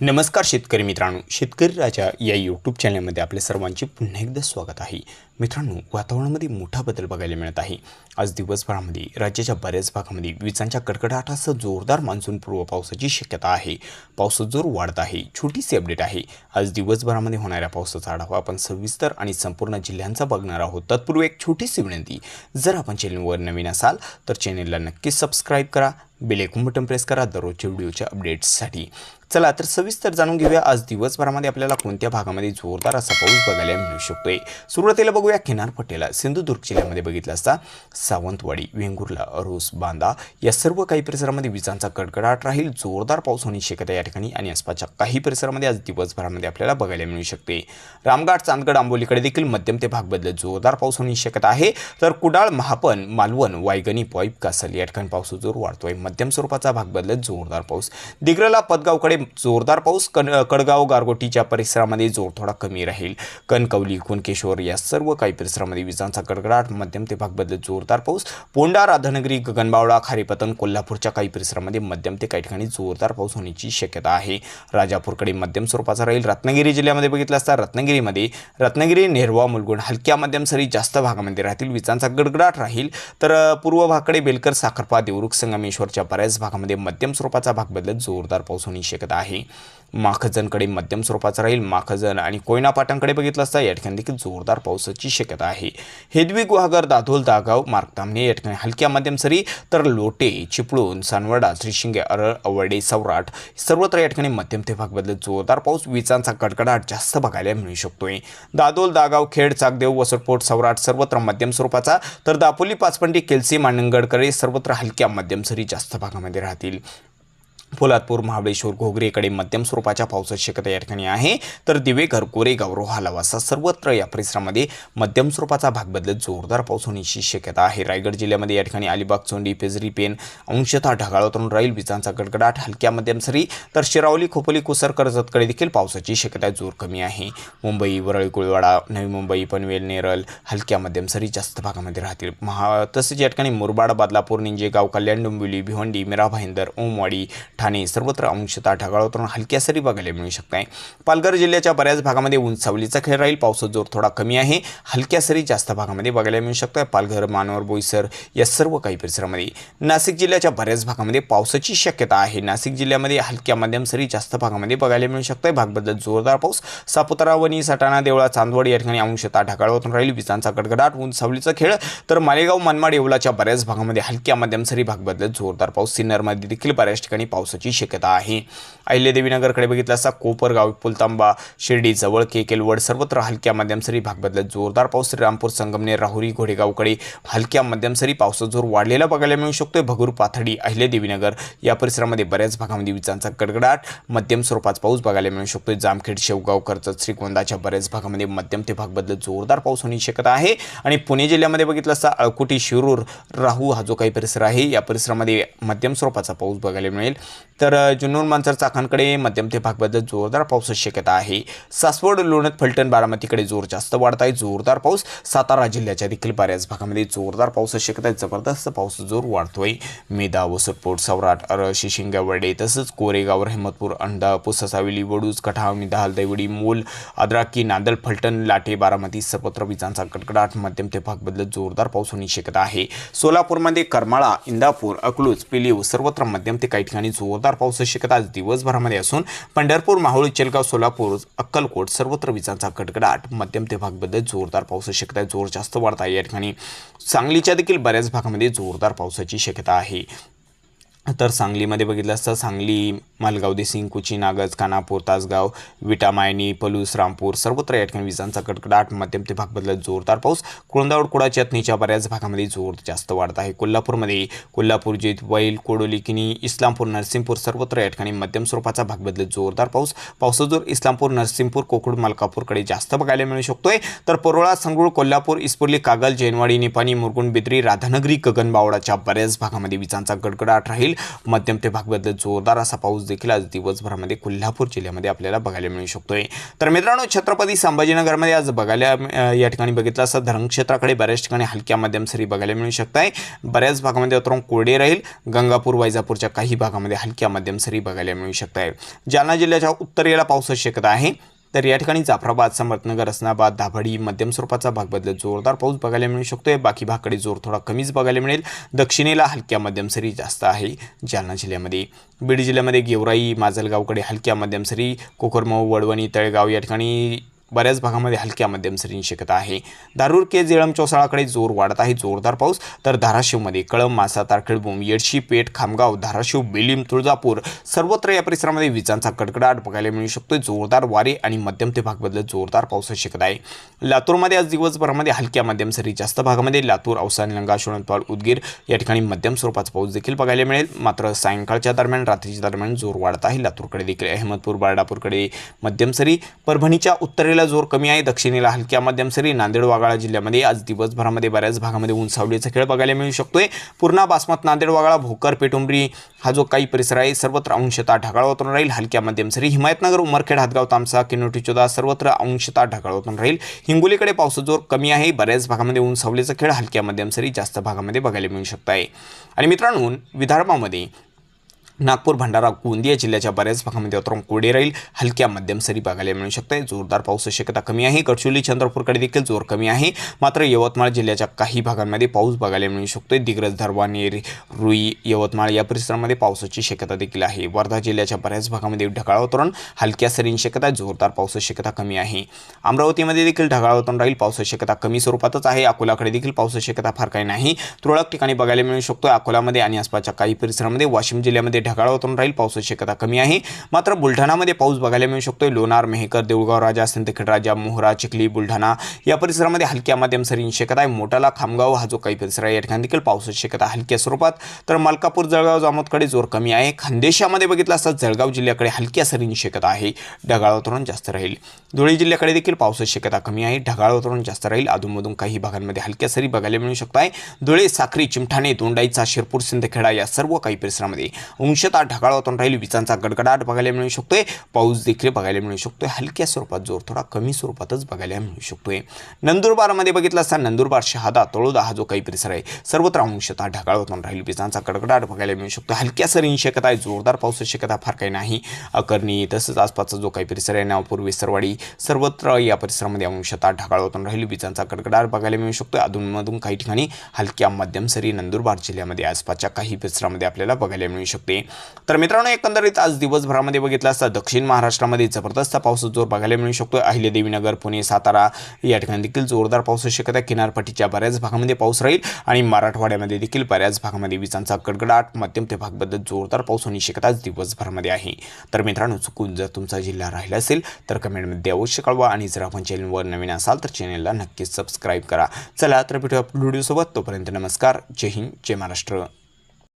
नमस्कार शेतकरी मित्रांनो. शेतकरी राजा या यूट्यूब चॅनलमध्ये आपल्या सर्वांचे पुन्हा एकदा स्वागत आहे. मित्रांनो वातावरणामध्ये मोठा बदल बघायला मिळत आहे. आज दिवसभरामध्ये राज्याच्या बऱ्याच भागामध्ये विजांच्या कडकडाटासह जोरदार मान्सून पूर्व पावसाची शक्यता आहे. पाऊस जोर वाढत आहे. छोटीशी अपडेट आहे. आज दिवसभरामध्ये होणाऱ्या पावसाचा आढावा आपण सविस्तर आणि संपूर्ण जिल्ह्यांचा बघणार आहोत. तत्पूर्वी एक छोटीशी विनंती. जर आपण चॅनलवर नवीन असाल तर चॅनलला नक्कीच सबस्क्राईब करा. बेलेकून बटन प्रेस करा. दररोजच्या व्हिडिओच्या अपडेट्ससाठी चला तर सविस्तर जाणून घेऊया. आज दिवसभरामध्ये आपल्याला कोणत्या भागामध्ये जोरदार असा पाऊस बघायला मिळू शकतोय? सुरुवातीला बघूया किनारपट्टीला सिंधुदुर्ग जिल्ह्यामध्ये बघितलं असता सावंतवाडी वेंगुर्ला अरोस बांदा या सर्व काही परिसरामध्ये विजांचा कडकडाट राहील. जोरदार पाऊस होण्याची शक्यता या ठिकाणी आणि आसपासच्या काही परिसरामध्ये आज दिवसभरामध्ये आपल्याला बघायला मिळू शकते. रामगाड चांदगड आंबोलीकडे देखील मध्यम ते भाग बदलत जोरदार पाऊस होण्याची शक्यता आहे. तर कुडाळ महापन मालवण वायगणी पॉईप कासल या ठिकाणी पाऊस जोर वाढतोय. मध्यम स्वरूपाचा भाग बदलत जोरदार पाऊस. दिग्रला पदगावकडे जोरदार पाऊस. कन कडगाव गारगोटीच्या परिसरामध्ये जोर थोडा कमी राहील. कणकवली कुणकेश्वर या सर्व काही परिसरामध्ये विजांचा कडकडाट. मध्यम ते भाग बदलत जोरदार पाऊस. पोंडा राधानगरी गगनबावडा खारीपतन कोल्हापूरच्या काही परिसरामध्ये मध्यम ते काही ठिकाणी जोरदार पाऊस होण्याची शक्यता आहे. राजापूरकडे मध्यम स्वरूपाचा राहील. रत्नागिरी जिल्ह्यामध्ये बघितलं असता रत्नागिरीमध्ये रत्नागिरी नेरवा मुलगुण हलक्या मध्यम सरी जास्त भागामध्ये राहतील. विजांचा गडगडाट राहील. तर पूर्व भागकडे बेलकर साखरपा देवरुख संगमेश्वरच्या बऱ्याच भागामध्ये मध्यम स्वरूपाचा भाग बदलत जोरदार पाऊस होण्याची शक्यता आहे. माखजनकडे मध्यम स्वरूपाचा राहील माखजन आणि कोयना पाटांकडे बघितलं असता या ठिकाणी देखील जोरदार पावसाची शक्यता आहे. हेदवी गुहागर दाधोल दागाव मार्गतामणे या ठिकाणी हलक्या मध्यम सरी तर लोटे चिपळूण सानवडा श्रीशिंगे अरळ अवडे सौराट सर्वत्र या ठिकाणी मध्यम ते भाग बदलत जोरदार पाऊस विजांचा कडकडाट जास्त बघायला मिळू शकतोय. दादोल दागाव खेड चाकदेव वसटपोट सौराट सर्वत्र मध्यम स्वरूपाचा तर दापोली पाचपंडी केलसी मानंगडकडे सर्वत्र हलक्या मध्यम सरी जास्त भागामध्ये राहतील पोलादपूर महाबळेश्वर घोगरेकडे मध्यम स्वरूपाच्या पावसाची शक्यता या ठिकाणी आहे. तर दिवेघर कोरेगाव रोहा लवासा सर्वत्र या परिसरामध्ये मध्यम स्वरूपाचा भाग बदलत जोरदार पाऊस होण्याची शक्यता आहे. रायगड जिल्ह्यामध्ये या ठिकाणी अलिबाग चोंडी पेजरी पेन अंशतः ढगाळातून राहील. विजांचा गडगडाट हलक्या मध्यम सरी तर शिरावली खोपोली कुसर कर्जतकडे देखील पावसाची शक्यता जोर कमी आहे. मुंबई वरळी कुळवाडा नवी मुंबई पनवेल नेरळ हलक्या मध्यम सरी जास्त भागामध्ये राहतील. महा तसेच या ठिकाणी मुरबाड बदलापूर निंजेगाव कल्याण डोंबिवली भिवंडी मिरा भाईंदर ओमवाडी ठाणे सर्वत्र अंशतः ढगाळातून हलक्या सरी बघायला मिळू शकत आहे पालघर जिल्ह्याच्या बऱ्याच भागामध्ये ऊन सावलीचा खेळ राहील. पावसाचा जोर थोडा कमी आहे. हलक्या सरी जास्त भागामध्ये बघायला मिळू शकत आहे पालघर मानवर बोईसर या सर्व काही परिसरामध्ये. नाशिक जिल्ह्याच्या बऱ्याच भागामध्ये पावसाची शक्यता आहे. नाशिक जिल्ह्यामध्ये हलक्या मध्यम सरी जास्त भागामध्ये बघायला मिळू शकते आहे भागबद्दल जोरदार पाऊस. सापुतारा वणी सटाणा देवळा चांदवड या ठिकाणी अंशतः ढगाळातून राहील. विजांचा गडगडाट ऊन सावलीचा खेळ. तर मालेगाव मनमाड येवलाच्या बऱ्याच भागामध्ये हलक्या मध्यम सरी भाग जोरदार पाऊस. सिन्नरमध्ये देखील बऱ्याच ठिकाणी पाऊस पावसाची शक्यता आहे. अहिल्यादेवीनगरकडे बघितलं असता कोपरगाव पुलतांबा शिर्डी जवळ केकेलवड सर्वत्र हलक्या मध्यम सरी भाग बदलत जोरदार पाऊस श्रीरामपूर संगमनेर राहुरी घोडेगावकडे हलक्या मध्यम सरी पावसाचा जोर वाढलेला बघायला मिळू शकतोय. भगूर पाथडी अहिल्यादेवीनगर या परिसरामध्ये बऱ्याच भागामध्ये विजांचा गडगडाट मध्यम स्वरूपाचा पाऊस बघायला मिळू शकतोय. जामखेड शेवगाव कर्जत श्रीगोंदाच्या बऱ्याच भागामध्ये मध्यम ते भाग बदलत जोरदार पाऊस होण्याची शक्यता आहे. आणि पुणे जिल्ह्यामध्ये बघितलं असता अळकुटी शिरूर राहू हा जो काही परिसर आहे या परिसरामध्ये मध्यम स्वरूपाचा पाऊस बघायला मिळेल. तर अ, जुन्नर मांजर चाकांकडे मध्यम ते भागबद्दल जोरदार पावसाची शक्यता आहे. सासवड लोणत फलटण बारामतीकडे जोर जास्त वाढत आहे. जोरदार पाऊस सातारा जिल्ह्याच्या देखील बऱ्याच भागामध्ये जोरदार पावसाची शक्यता आहे. जबरदस्त पाऊस जोर वाढतोय. मेदा वसटपोट सौराट अरशी शिशिंगा वडे तसंच कोरेगाव रहमतपूर अंडा पुससावेली वडूज कठाव मिधाल दैवडी मोल अद्राकी नांदल फलटण लाटे बारामती सर्वत्र विजांचा कडकडाट मध्यम ते भागबद्दल जोरदार पाऊस होण्याची शक्यता आहे. सोलापूरमध्ये करमाळा इंदापूर अकलूज पिलीव सर्वत्र मध्यम ते काही ठिकाणी जोर जोरदार पावसाची शक्यता आज दिवसभरामध्ये असून पंढरपूर माहुळी चेलगाव सोलापूर अक्कलकोट सर्वत्र विजांचा कडकडाट. मध्यम ते भागबद्दल जोरदार पावसाची शक्यता जोर जास्त वाढत आहे. या ठिकाणी सांगलीच्या देखील बऱ्याच भागामध्ये जोरदार पावसाची शक्यता आहे. तर सांगलीमध्ये बघितलं असतं सांगली मालगाव देसिंग कुची नागज कानापूर तासगाव विटामायनी पलूस रामपूर सर्वत्र या ठिकाणी विजांचा कडकडाट मध्यम ते भाग बदलत जोरदार पाऊस. कुळंदावड कुडा चटणीच्या बऱ्याच भागामध्ये जोर जास्त वाढत आहे. कोल्हापूरमध्ये कोल्हापूर जित वैल कोडोली किनी इस्लामपूर नरसिंहपूर सर्वत्र या ठिकाणी मध्यम स्वरूपाचा भाग बदलत जोरदार पाऊस. पावसाचा जोर इस्लामपूर नरसिंहपूर कोकण मलकापूरकडे जास्त बघायला मिळू शकतोय. तर परोळा संगरूळ कोल्हापूर इस्पुर्ली कागल जैनवाडी निपाणी मुरगुण बिद्री राधानगरी गगनबावडाच्या बऱ्याच भागामध्ये विजांचा गडगडाट राहील. मध्यम ते भागबद्दल जोरदार असा पाऊस देखील आज दिवसभरामध्ये कोल्हापूर जिल्ह्यामध्ये आपल्याला बघायला मिळू शकतोय. तर मित्रांनो छत्रपती संभाजीनगरमध्ये आज बघायला या ठिकाणी बघितलं असं धरणक्षेत्राकडे बऱ्याच ठिकाणी हलक्या मध्यम सरी बघायला मिळू शकत आहे बऱ्याच भागामध्ये उतरून कोरडे राहील. गंगापूर वैजापूरच्या काही भागामध्ये हलक्या मध्यम सरी बघायला मिळू शकत आहे जालना जिल्ह्याच्या उत्तरेला पावसाची शक्यता आहे. तर या ठिकाणी जाफराबाद समर्थनगर असनाबाद दाभाडी मध्यम स्वरूपाचा भाग बदलत जोरदार पाऊस बघायला मिळू शकतोय. बाकी भागकडे जोर थोडा कमीच बघायला मिळेल. दक्षिणेला हलक्या मध्यम सरी जास्त आहे जालना जिल्ह्यामध्ये. बीड जिल्ह्यामध्ये गेवराई माजलगावकडे हलक्या मध्यम सरी कोकरमऊ वडवणी तळेगाव या ठिकाणी बऱ्याच भागामध्ये हलक्या मध्यम सरींची शक्यता आहे. दारूर के जेळम चौसाळाकडे जोर वाढत आहे. जोरदार पाऊस. तर धाराशिवमध्ये कळंब मासा तारखेडबोम येडशी पेठ खामगाव धाराशिव बेलीम तुळजापूर सर्वत्र या परिसरामध्ये विजांचा कडकडाट बघायला मिळू शकतो जोरदार वारे आणि मध्यम ते भाग बदलत जोरदार पावसाची शक्यता आहे. लातूरमध्ये आज दिवसभरामध्ये हलक्या मध्यम सरी जास्त भागामध्ये लातूर औसा निलंगा शोणतपाल उदगीर या ठिकाणी मध्यम स्वरूपाचा पाऊस देखील बघायला मिळेल. मात्र सायंकाळच्या दरम्यान रात्रीच्या दरम्यान जोर वाढत आहे. लातूरकडे देखील अहमदपूर बारडापूरकडे मध्यम सरी. परभणीच्या उत्तरेला जोर कमी आहे. दक्षिणेला हलक्या मध्यम सरी नांदेड वागाळा जिल्ह्यामध्ये आज दिवसभरामध्ये बऱ्याच भागामध्ये ऊन खेळ बघायला मिळू शकतोय. पूर्णा बासमत नांदेड वागाळा भोकर पेटुंबरी हा जो काही परिसर आहे सर्वत्र अंशतः ढगाळ वातावरण राहील. हलक्या मध्यम सरी हिमायतनगर उमरखेड हातगाव तामसा किनोटी चोदा सर्वत्र अंशतः ढगाळ वातावरण राहील. हिंगोलीकडे पावसाचा जोर कमी आहे. बऱ्याच भागामध्ये उंचावलीचा खेळ हलक्या मध्यम सरी जास्त भागामध्ये बघायला मिळू शकत आहे आणि मित्रांनो विदर्भामध्ये नागपूर भंडारा गोंदिया जिल्ह्याच्या बऱ्याच भागामध्ये वातावरण कोरडे राहील. हलक्या मध्यम सरी बघायला मिळू शकते जोरदार पाऊस शक्यता कमी आहे. गडचिरोली चंद्रपूरकडे देखील जोर कमी आहे. मात्र यवतमाळ जिल्ह्याच्या काही भागांमध्ये पाऊस बघायला मिळू शकतोय. दिग्रज धरवानेर रुई यवतमाळ या परिसरामध्ये पावसाची शक्यता देखील आहे. वर्धा जिल्ह्याच्या बऱ्याच भागामध्ये ढगाळ वातावरण हलक्या सरीं शक्यता जोरदार पावसाची शक्यता कमी आहे. अमरावतीमध्ये देखील ढगाळ वातावरण राहील. पावसाची शक्यता कमी स्वरूपातच आहे. अकोलाकडे देखील पावसाची शक्यता फार काही नाही. तुरळक ठिकाणी बघायला मिळू शकतो अकोलामध्ये आणि आसपासच्या काही परिसरामध्ये वाशिम जिल्ह्यामध्ये ढगाळ वातावरण राहील पावसाची शक्यता कमी आहे. मात्र बुलढाणामध्ये पाऊस बघायला मिळू शकतोय लोणार मेहकर देऊळगाव राजा सिंदखेड राजा मोहरा चिखली बुलढाणा या परिसरामध्ये हलक्या मध्यम सरींची शक्यता आहे. मोठाला खामगाव हा जो काही परिसर आहे या ठिकाणी देखील पावसाची शक्यता हलक्या स्वरूपात तर मलकापूर जळगाव जामोदकडे जोर कमी आहे. खानदेशामध्ये बघितलं असता जळगाव जिल्ह्याकडे हलक्या सरींची शक्यता आहे. ढगाळ वातावरण जास्त राहील. धुळे जिल्ह्याकडे देखील पावसाची शक्यता कमी आहे. ढगाळ वातावरण जास्त राहील. अधूनमधून काही भागांमध्ये हलक्या सरी बघायला मिळू शकत आहे धुळे साखरी चिमठाणे दोंडाईचा शिरपूर सिंदखेडा या सर्व काही परिसरामध्ये अंशतः ढगाळ वातावरण राहील. विजांचा गडगडाट बघायला मिळू शकतोय. पाऊस देखील बघायला मिळू शकतोय. हलक्या स्वरूपात जोर थोडा कमी स्वरूपातच बघायला मिळू शकतोय. नंदुरबारमध्ये बघितलं असता नंदुरबार शहादा तळोदा हा जो काही परिसर आहे सर्वत्र अंशतः ढगाळ वातावरण राहील. विजांचा गडगडाट बघायला मिळू शकतो हलक्या सरींची शक्यता आहे. जोरदार पावसाची शक्यता फार काही नाही. अकर्णी तसंच आसपासचा जो काही परिसर आहे नावपूर सरवाडी सर्वत्र या परिसरामध्ये अंशतः ढगाळ वातावरण राहील. विजांचा गडगडाट बघायला मिळू शकतो अधूनमधून काही ठिकाणी हलक्या मध्यम सरी नंदुरबार जिल्ह्यामध्ये आसपासच्या काही परिसरामध्ये आपल्याला बघायला मिळू शकते. तर मित्रांनो एकंदरीत आज दिवसभरामध्ये बघितलं असता दक्षिण महाराष्ट्रामध्ये जबरदस्त पावसाचा जोर बघायला मिळू शकतो अहिल्यादेवीनगर पुणे सातारा या ठिकाणी देखील जोरदार पावसाची शक्यता आहे. किनारपट्टीच्या बऱ्याच भागामध्ये पाऊस राहील आणि मराठवाड्यामध्ये देखील बऱ्याच भागामध्ये विजांचा कडकडाट मध्यम ते भागबद्दल जोरदार पाऊस होण्याची शक्यता आज दिवसभरामध्ये आहे. तर मित्रांनो चुकून जर तुमचा जिल्हा राहिला असेल तर कमेंटमध्ये अवश्य कळवा आणि जर आपण चॅनलवर नवीन असाल तर चॅनलला नक्कीच सबस्क्राईब करा. चला तर भेटूया व्हिडिओसोबत. तोपर्यंत नमस्कार. जय हिंद जय महाराष्ट्र.